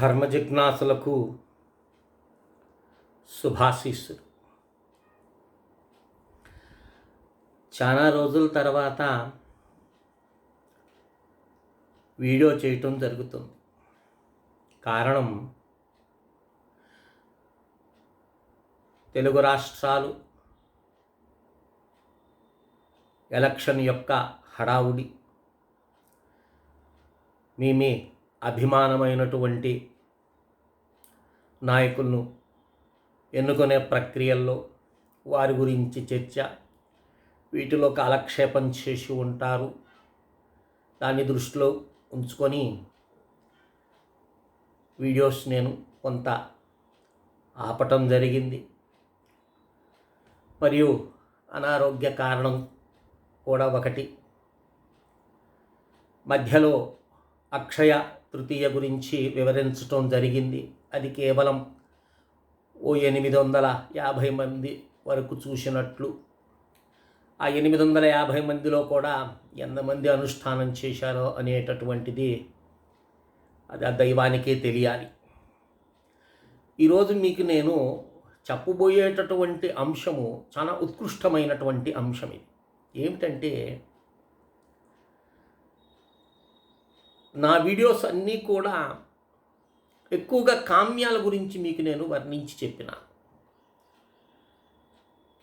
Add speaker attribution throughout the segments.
Speaker 1: ధర్మ జిజ్ఞాసులకు శుభాశీస్సులు. చాలా రోజుల తర్వాత వీడియో చేయటం జరుగుతుంది. కారణం తెలుగు రాష్ట్రాలు ఎలక్షన్ యొక్క హడావుడి. మీ మీ అభిమానమైనటువంటి నాయకులను ఎన్నుకునే ప్రక్రియల్లో వారి గురించి చర్చ వీటిలో కాలక్షేపం చేసి ఉంటారు. దాన్ని దృష్టిలో ఉంచుకొని వీడియోస్ నేను కొంత ఆపటం జరిగింది. మరియు అనారోగ్య కారణం కూడా ఒకటి. మధ్యలో అక్షయ తృతీయ గురించి వివరించటం జరిగింది. అది కేవలం ఓ ఎనిమిది వందల యాభై మంది వరకు చూసినట్లు. ఆ ఎనిమిది వందల యాభై మందిలో కూడా ఎంతమంది అనుష్ఠానం చేశారో అనేటటువంటిది అది ఆ దైవానికే తెలియాలి. ఈరోజు మీకు నేను చెప్పబోయేటటువంటి అంశము చాలా ఉత్కృష్టమైనటువంటి అంశం ఇది. ఏమిటంటే నా వీడియోస్ అన్నీ కూడా ఎక్కువగా కామ్యాల గురించి మీకు నేను వర్ణించి చెప్పిన.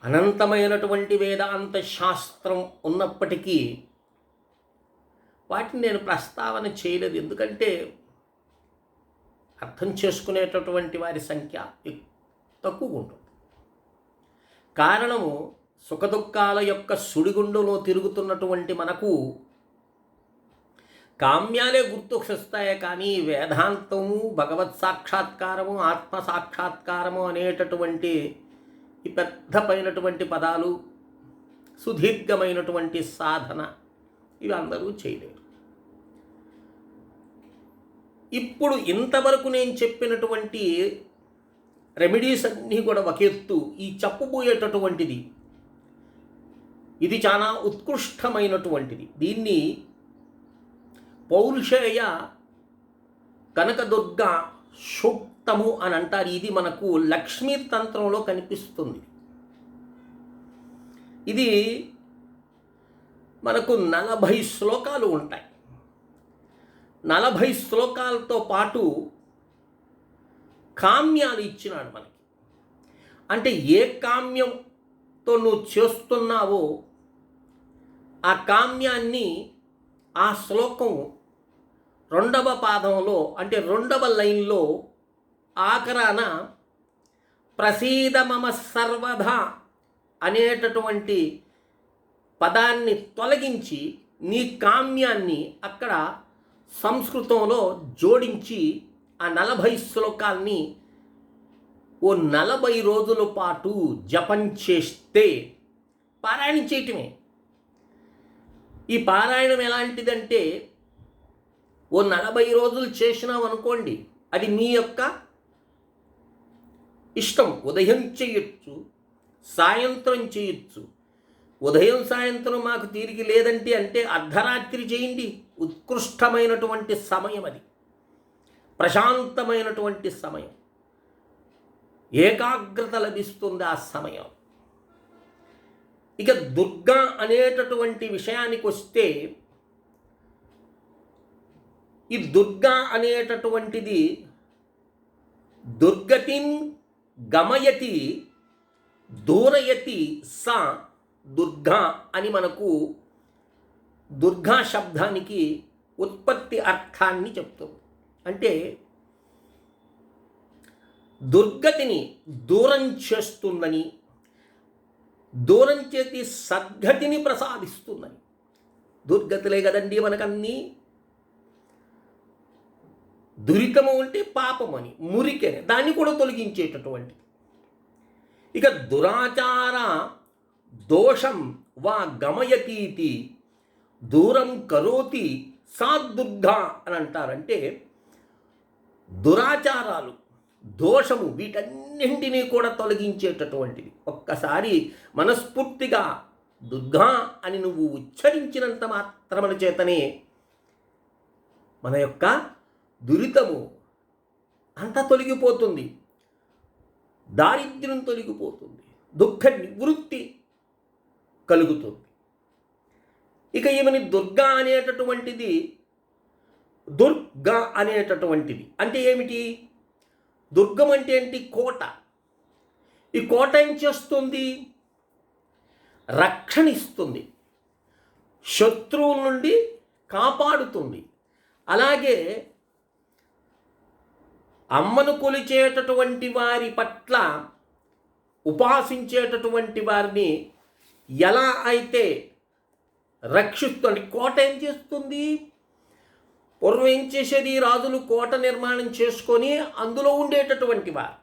Speaker 1: అనంతమైనటువంటి వేదాంత శాస్త్రం ఉన్నప్పటికీ వాటిని నేను ప్రస్తావన చేయలేదు. ఎందుకంటే అర్థం చేసుకునేటటువంటి వారి సంఖ్య తక్కువ ఉంటుంది. కారణము సుఖదుఖాల యొక్క సుడిగుండంలో తిరుగుతున్నటువంటి మనకు కామ్యాలే గుర్తుకొస్తాయే కానీ వేదాంతము భగవత్ సాక్షాత్కారము ఆత్మ సాక్షాత్కారము అనేటటువంటి ఈ పెద్దపైనటువంటి పదాలు సుదీర్ఘమైనటువంటి సాధన ఇవి అందరూ చేయలేరు. ఇప్పుడు ఇంతవరకు నేను చెప్పినటువంటి రెమెడీస్ అన్నీ కూడా ఒక ఎత్తు ఈ చెప్పబోయేటటువంటిది. ఇది చాలా ఉత్కృష్టమైనటువంటిది. దీన్ని పౌరుషేయ కనకదుర్గ సూక్తము అని అంటారు. ఇది మనకు లక్ష్మీ తంత్రంలో కనిపిస్తుంది. ఇది మనకు నలభై శ్లోకాలు ఉంటాయి. నలభై శ్లోకాలతో పాటు కామ్యాలు ఇచ్చినాడు మనకి. అంటే ఏ కామ్యంతో నువ్వు చేస్తున్నావో ఆ కామ్యాన్ని ఆ శ్లోకం రెండవ పాదంలో అంటే రెండవ లైన్లో ఆఖరాన ప్రసీద మమ సర్వధా అనేటటువంటి పదాన్ని తొలగించి నీ కామ్యాన్ని అక్కడ సంస్కృతంలో జోడించి ఆ నలభై శ్లోకాల్ని ఓ నలభై రోజుల పాటు జపం చేస్తే పారాయణం చేయటమే. ఈ పారాయణం ఎలాంటిదంటే ఓ నలభై రోజులు చేసినాం అనుకోండి అది మీ యొక్క ఇష్టం. ఉదయం చేయొచ్చు సాయంత్రం చేయొచ్చు. ఉదయం సాయంత్రం మాకు తీరిగి లేదంటే అంటే అర్ధరాత్రి చేయండి. ఉత్కృష్టమైనటువంటి సమయం అది. ప్రశాంతమైనటువంటి సమయం. ఏకాగ్రత లభిస్తుంది ఆ సమయం. ఇక దుర్గా అనేటటువంటి విషయానికి వస్తే ఈ దుర్గా అనేటటువంటిది దుర్గతిం గమయతి దూరయతి సా దుర్గా అని మనకు దుర్గా శబ్దానికి ఉత్పత్తి అర్థాన్ని చెప్తుంది. అంటే దుర్గతిని దూరం చేస్తుందని దూరం చేతి సద్గతిని ప్రసాదిస్తుందని. దుర్గతులే కదండి మనకన్నీ. దురితము అంటే పాపమని మురికెని దాన్ని కూడా తొలగించేటటువంటి. ఇక దురాచార దోషం వా గమయతీతి దూరం కరోతి సాదుర్గా అని అంటారంటే దురాచారాలు దోషము వీటన్నింటినీ కూడా తొలగించేటటువంటిది. ఒక్కసారి మనస్ఫూర్తిగా దుర్గా అని నువ్వు ఉచ్చరించినంత మాత్రమున చేతనే మన యొక్క దురితము అంతా తొలగిపోతుంది. దారిద్ర్యం తొలగిపోతుంది. దుఃఖ నివృత్తి కలుగుతుంది. ఇక ఈమెని దుర్గా అనేటటువంటిది? దుర్గా అనేటటువంటిది. అంటే ఏమిటి? దుర్గం అంటే ఏంటి? కోట. ఈ కోట ఏం చేస్తుంది? రక్షణ ఇస్తుంది. శత్రువుల నుండి కాపాడుతుంది. అలాగే అమ్మను కొలిచేటటువంటి వారి పట్ల ఉపాసించేటటువంటి వారిని ఎలా అయితే రక్షిస్తుంది కోట ఏం చేస్తుంది? పూర్వం ఏం చేసేది? రాజులు కోట నిర్మాణం చేసుకొని అందులో ఉండేటటువంటి వారు.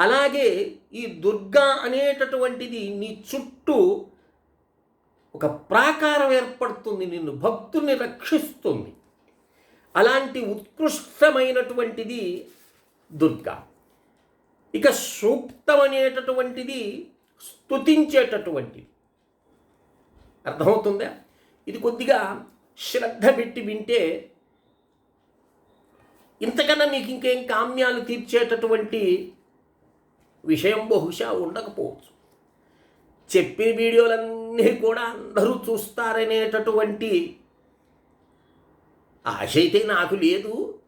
Speaker 1: అలాగే ఈ దుర్గా అనేటటువంటిది నీ చుట్టూ ఒక ప్రాకారం ఏర్పడుతుంది నిన్ను భక్తుల్ని రక్షిస్తుంది. అలాంటి ఉత్కృష్టమైనటువంటిది దుర్గా. ఇక సూక్తం అనేటటువంటిది స్తుతించేటటువంటిది. అర్థమవుతుందా? ఇది కొద్దిగా శ్రద్ధ పెట్టి వింటే ఇంతకన్నా మీకు ఇంకేం కామ్యాలు తీర్చేటటువంటి విషయం బహుశా ఉండకపోవచ్చు. చెప్పిన వీడియోలన్నీ కూడా అందరూ చూస్తారనేటటువంటి ఆశ అయితే నాకు లేదు.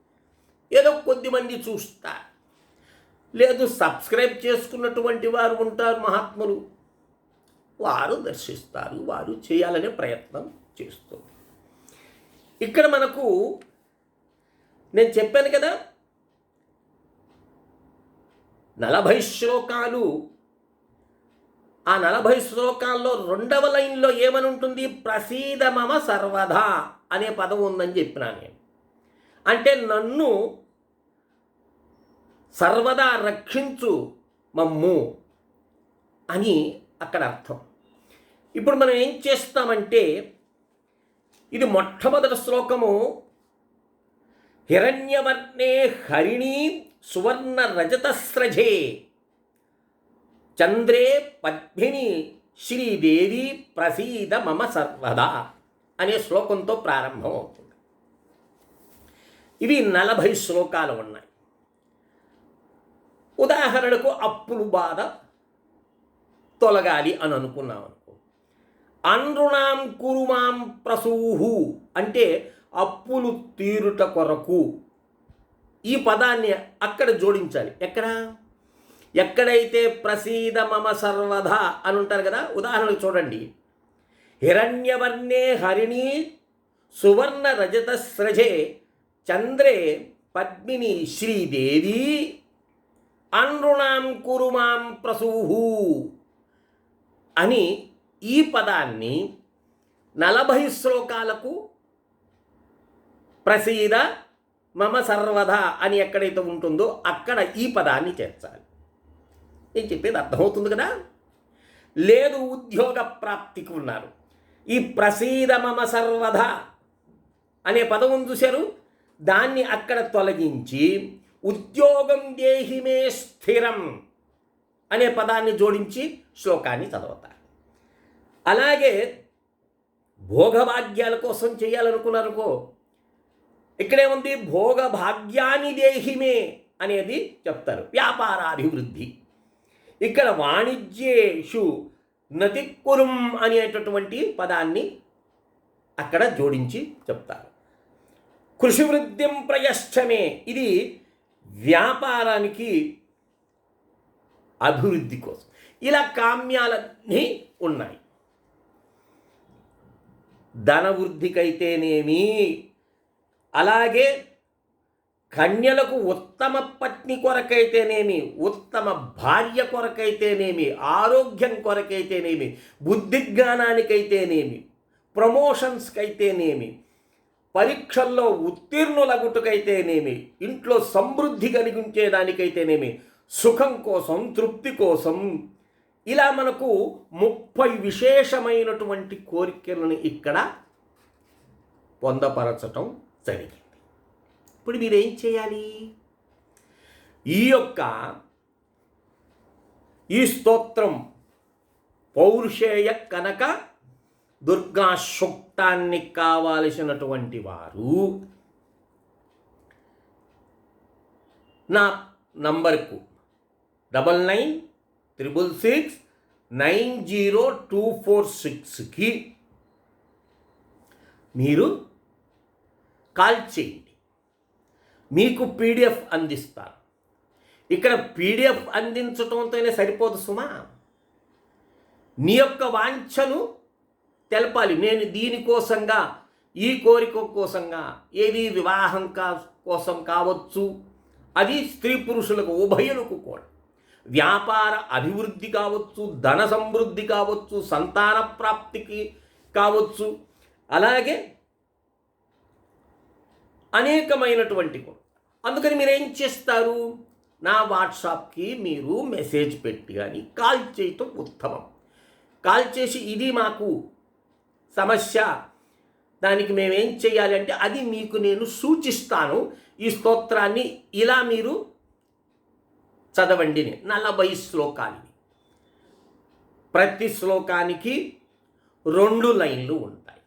Speaker 1: ఏదో కొద్దిమంది చూస్తా. లేదు సబ్స్క్రైబ్ చేసుకున్నటువంటి వారు ఉంటారు మహాత్ములు. వారు దర్శిస్తారు వారు చేయాలనే ప్రయత్నం చేస్తుంది. ఇక్కడ మనకు నేను చెప్పాను కదా నలభై శ్లోకాలు ఆ నలభై శ్లోకాల్లో రెండవ లైన్లో ఏమని ఉంటుంది ప్రసీద మమ సర్వదా అనే పదం ఉందని చెప్పినా నేను. అంటే నన్ను సర్వదా రక్షించు మమ్ము అని అక్కడ అర్థం. ఇప్పుడు మనం ఏం చేస్తామంటే ఇది మొట్టమొదటి శ్లోకము. హిరణ్యవర్ణే హరిణీ సువర్ణ రజతస్రజే చంద్రే పద్మిని శ్రీదేవి ప్రసీద మమ సర్వదా అనే శ్లోకంతో ప్రారంభమవుతుంది ఇవి నలభై శ్లోకాలు ఉన్నాయి. ఉదాహరణకు అప్పులు బాధ తొలగాలి అని అనుకున్నాం అనుకో. అనృణాం కురుమాం ప్రసూహు అంటే అప్పులు తీరుట కొరకు ఈ పదాన్ని అక్కడ జోడించాలి. ఎక్కడ? ఎక్కడైతే ప్రసీద మమ సర్వధ అని ఉంటారు కదా ఉదాహరణకు చూడండి. హిరణ్యవర్ణే హరిణి సువర్ణ రజత స్రజే చంద్రే పద్మిని శ్రీదేవి అనృణాం కురుమాం ప్రసూహు అని ఈ పదాన్ని నలభై శ్లోకాలకు ప్రసీద మమ సర్వధ అని ఎక్కడైతే ఉంటుందో అక్కడ ఈ పదాన్ని చేర్చాలి. నేను చెప్పేది అర్థమవుతుంది కదా? లేదు ఉద్యోగ ప్రాప్తికి ఉన్నారు. ఈ ప్రసీద మమ సర్వధ అనే పదం చూశారు. దాన్ని అక్కడ తొలగించి ఉద్యోగం దేహిమే స్థిరం అనే పదాన్ని జోడించి శ్లోకాన్ని చదవతారు. అలాగే భోగభాగ్యాల కోసం చేయాలనుకున్నారనుకో ఇక్కడేముంది భోగభాగ్యాన్ని దేహిమే అనేది చెప్తారు. వ్యాపారాభివృద్ధి. ఇక్కడ వాణిజ్యేషు నతికురుం అనేటటువంటి పదాన్ని అక్కడ జోడించి చెప్తారు. కృషి వృద్ధిం ప్రయశ్చమే. ఇది వ్యాపారానికి అభివృద్ధి కోసం. ఇలా కామ్యాలన్నీ ఉన్నాయి. ధన వృద్ధికైతేనేమి అలాగే కన్యలకు ఉత్తమ పత్ని కొరకైతేనేమి ఉత్తమ భార్య కొరకైతేనేమి ఆరోగ్యం కొరకైతేనేమి బుద్ధి జ్ఞానానికైతేనేమి ప్రమోషన్స్కైతేనేమి పరీక్షల్లో ఉత్తీర్ణులగుటకైతేనేమి ఇంట్లో సమృద్ధి కలిగించేదానికైతేనేమి సుఖం కోసం తృప్తి కోసం ఇలా మనకు ముప్పై విశేషమైనటువంటి కోరికలను ఇక్కడ పొందపరచటం జరిగింది. ఇప్పుడు మీరేం చేయాలి? ఈ యొక్క ఈ స్తోత్రం పౌరుషేయ కనుక దుర్గా సూక్తాన్ని కావాల్సినటువంటి వారు నా నంబర్కు double nine triple six nine zero two four సిక్స్కి మీరు కాల్ చేయి మీకు పీడిఎఫ్ అందిస్తాను ఇక్కడ పీడిఎఫ్ అందించడంతోనే సరిపోదు సుమా. నీ యొక్క వాంఛను తెలపాలి. నేను దీనికోసంగా ఈ కోరిక కోసంగా ఏది వివాహం కా కోసం కావచ్చు. అది స్త్రీ పురుషులకు ఉభయులకు కూడా. వ్యాపార అభివృద్ధి కావచ్చు ధన సమృద్ధి కావచ్చు సంతాన ప్రాప్తికి కావచ్చు. అలాగే అనేకమైనటువంటి కూడా. అందుకని మీరు ఏం చేస్తారు? నా వాట్సాప్కి మీరు మెసేజ్ పెట్టి కానీ కాల్ చేయటం ఉత్తమం. కాల్ చేసి ఇది మాకు సమస్య దానికి మేమేం చేయాలి అంటే అది మీకు నేను సూచిస్తాను. ఈ స్తోత్రాన్ని ఇలా మీరు చదవండి నలభై శ్లోకాలు ప్రతి శ్లోకానికి రెండు లైన్లు ఉంటాయి.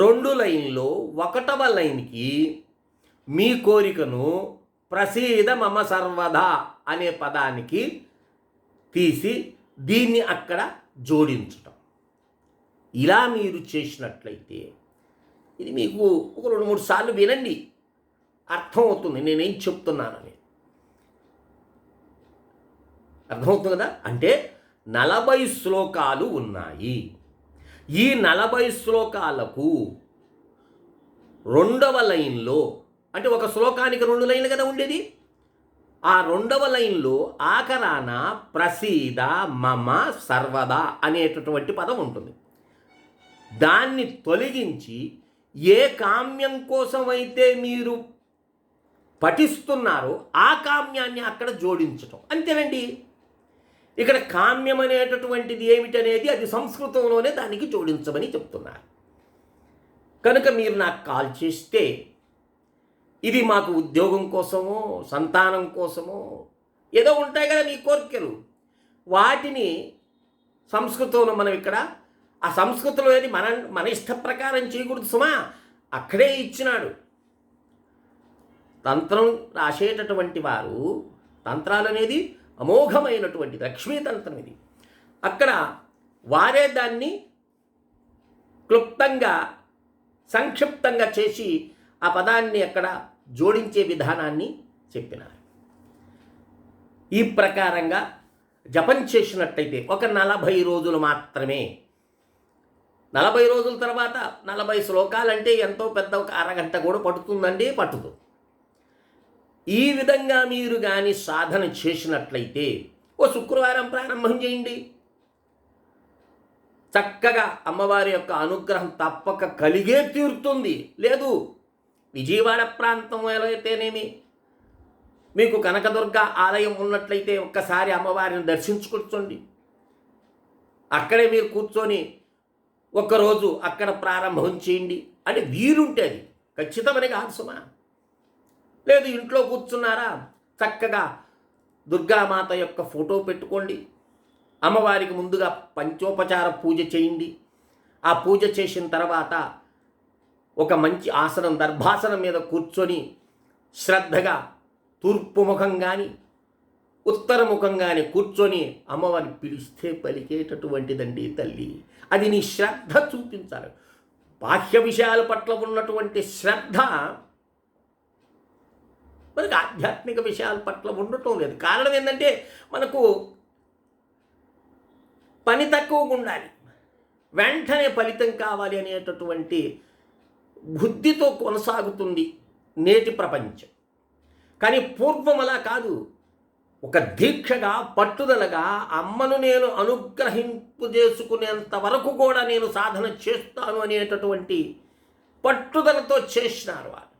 Speaker 1: రెండు లైన్లో ఒకటవ లైన్కి మీ కోరికను ప్రసీద మమ సర్వదా అనే పదానికి తీసి దీన్ని అక్కడ జోడించటం. ఇలా మీరు చేసినట్లయితే ఇది మీకు ఒక రెండు మూడు సార్లు వినండి. అర్థమవుతుంది. నేనేం చెప్తున్నానని. అర్థమవుతుంది కదా? అంటే నలభై శ్లోకాలు ఉన్నాయి. ఈ నలభై శ్లోకాలకు రెండవ లైన్లో అంటే ఒక శ్లోకానికి రెండు లైన్లు కదా ఉండేది? ఆ రెండవ లైన్లో ఆకరాన ప్రసీద మమ సర్వదా అనేటటువంటి పదం ఉంటుంది. దాన్ని తొలగించి ఏ కామ్యం కోసమైతే మీరు పఠిస్తున్నారో ఆ కామ్యాన్ని అక్కడ జోడించటం. అంతేనండి? ఇక్కడ కామ్యం అనేటటువంటిది ఏమిటనేది అది సంస్కృతంలోనే దానికి జోడించమని చెప్తున్నారు. కనుక మీరు నాకు కాల్ చేస్తే ఇది మాకు ఉద్యోగం కోసమో సంతానం కోసమో ఏదో ఉంటాయి కదా మీ కోరికలు. వాటిని సంస్కృతంలో మనం ఇక్కడ ఆ సంస్కృతిలో ఏది మన మన ఇష్ట ప్రకారం చేయకూడదు సుమా. అక్కడే ఇచ్చినాడు. తంత్రం రాసేటటువంటి వారు తంత్రాలు అనేది అమోఘమైనటువంటి లక్ష్మీతంత్రం ఇది. అక్కడ వారే దాన్ని క్లుప్తంగా సంక్షిప్తంగా చేసి ఆ పదాన్ని అక్కడ జోడించే విధానాన్ని చెప్పినారు. ఈ ప్రకారంగా జపం చేసినట్టయితే ఒక నలభై రోజులు మాత్రమే. నలభై రోజుల తర్వాత నలభై శ్లోకాలంటే ఎంతో పెద్ద ఒక అరగంట కూడా పడుతుందండి పట్టుదు. ఈ విధంగా మీరు కానీ సాధన చేసినట్లయితే ఓ శుక్రవారం ప్రారంభం చేయండి. చక్కగా అమ్మవారి యొక్క అనుగ్రహం తప్పక కలిగే తీరుతుంది. లేదు విజయవాడ ప్రాంతం అయితేనేమి మీకు కనకదుర్గ ఆలయం ఉన్నట్లయితే ఒక్కసారి అమ్మవారిని దర్శించుకొచ్చండి. అక్కడే మీరు కూర్చొని ఒక్కరోజు అక్కడ ప్రారంభం చేయండి. అంటే వీలుంటే అది. ఖచ్చితమని కాదు సుమా. లేదు ఇంట్లో కూర్చున్నారా? చక్కగా దుర్గామాత యొక్క ఫోటో పెట్టుకోండి. అమ్మవారికి ముందుగా పంచోపచార పూజ చేయండి. ఆ పూజ చేసిన తర్వాత ఒక మంచి ఆసనం దర్భాసనం మీద కూర్చొని శ్రద్ధగా తూర్పు ముఖం కానీ ఉత్తర ముఖం కానీ కూర్చొని అమ్మవారిని పిలిస్తే పలికేటటువంటిదండి తల్లి. అది నీ శ్రద్ధ చూపించాలి. బాహ్య విషయాల పట్ల ఉన్నటువంటి శ్రద్ధ మనకి ఆధ్యాత్మిక విషయాల పట్ల ఉండటం లేదు. కారణం ఏంటంటే మనకు పని తక్కువగా ఉండాలి. వెంటనే ఫలితం కావాలి అనేటటువంటి బుద్ధితో కొనసాగుతుంది నేటి ప్రపంచం. కానీ పూర్వం అలా కాదు. ఒక దీక్షగా పట్టుదలగా అమ్మను నేను అనుగ్రహింపు చేసుకునేంత వరకు కూడా నేను సాధన చేస్తాను అనేటటువంటి పట్టుదలతో చేసినారు వారు.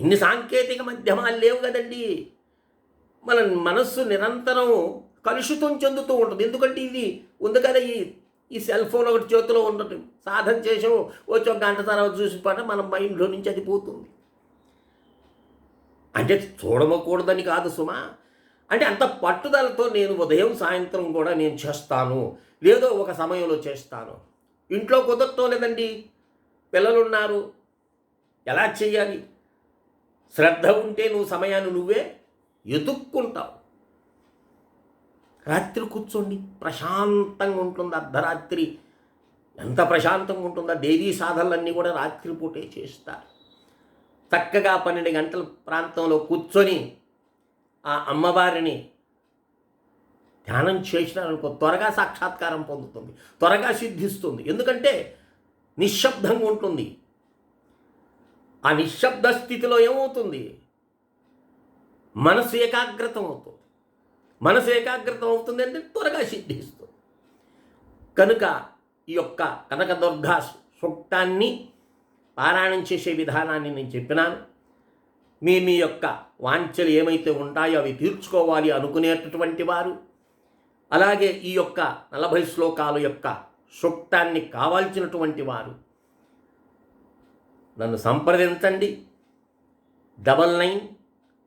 Speaker 1: ఇన్ని సాంకేతిక మాధ్యమాలు లేవు కదండి. మన మనస్సు నిరంతరం కలుషితం చెందుతూ ఉంటుంది. ఎందుకంటే ఇది ఉంది కదా ఈ ఈ సెల్ ఫోన్ ఒకటి చేతిలో ఉండటం సాధన చేసాము వచ్చి ఒక గంట తర్వాత చూసి పడ మన మైండ్లో నుంచి అది పోతుంది. అంటే చూడమకూడదని కాదు సుమా. అంటే అంత పట్టుదలతో నేను ఉదయం సాయంత్రం కూడా నేను చేస్తాను. లేదో ఒక సమయంలో చేస్తాను. ఇంట్లో కుదరటం లేదండి పిల్లలు ఉన్నారు ఎలా చేయాలి? శ్రద్ధ ఉంటే నువ్వు సమయాన్ని నువ్వే ఎదుక్కుంటావు. రాత్రి కూర్చోండి. ప్రశాంతంగా ఉంటుంది అర్ధరాత్రి. ఎంత ప్రశాంతంగా ఉంటుందో దేవీ సాధనలన్నీ కూడా రాత్రిపూటే చేస్తారు. చక్కగా పన్నెండు గంటల ప్రాంతంలో కూర్చొని ఆ అమ్మవారిని ధ్యానం చేసినారనుకో త్వరగా సాక్షాత్కారం పొందుతుంది. త్వరగా సిద్ధిస్తుంది. ఎందుకంటే నిశ్శబ్దంగా ఉంటుంది. ఆ నిశ్శబ్ద స్థితిలో ఏమవుతుంది? మనసు ఏకాగ్రతం అవుతుంది. మనసు ఏకాగ్రతం అవుతుంది అంటే త్వరగా సిద్ధిస్తుంది. కనుక ఈ యొక్క కనకదుర్గా సూక్తాన్ని పారాయణం చేసే విధానాన్ని నేను చెప్పినాను. మీ మీ యొక్క వాంఛలు ఏమైతే ఉంటాయో అవి తీర్చుకోవాలి అనుకునేటటువంటి వారు. అలాగే ఈ యొక్క నలభై శ్లోకాల యొక్క సూక్తాన్ని కావాల్సినటువంటి వారు నన్ను సంప్రదించండి. Double nine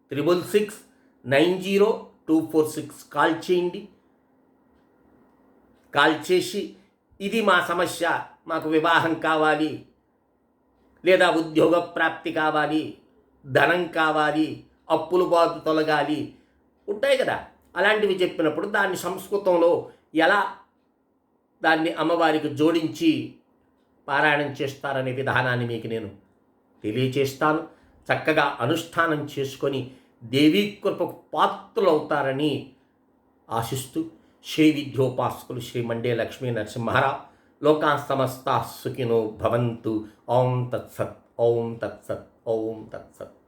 Speaker 1: triple six nine zero two four six call చేయండి. కాల్ చేసి ఇది మా సమస్య మాకు వివాహం కావాలి లేదా ఉద్యోగ ప్రాప్తి కావాలి ధనం కావాలి అప్పులు బాధ తొలగాలి ఉంటాయి కదా. అలాంటివి చెప్పినప్పుడు దాన్ని సంస్కృతంలో ఎలా దాన్ని అమ్మవారికి జోడించి పారాయణం చేస్తారనే విధానాన్ని మీకు నేను తెలియచేస్తాను. చక్కగా అనుష్ఠానం చేసుకొని దేవీ కృపకు పాత్రలు అవుతారని ఆశిస్తూ శ్రీ విద్యోపాసకులు శ్రీ మండే లక్ష్మీ నరసింహారావు లోకా సమస్త సుఖినో భవంతు. ఓం తత్సత్ ఓం తత్సత్ ఓం తత్సత్.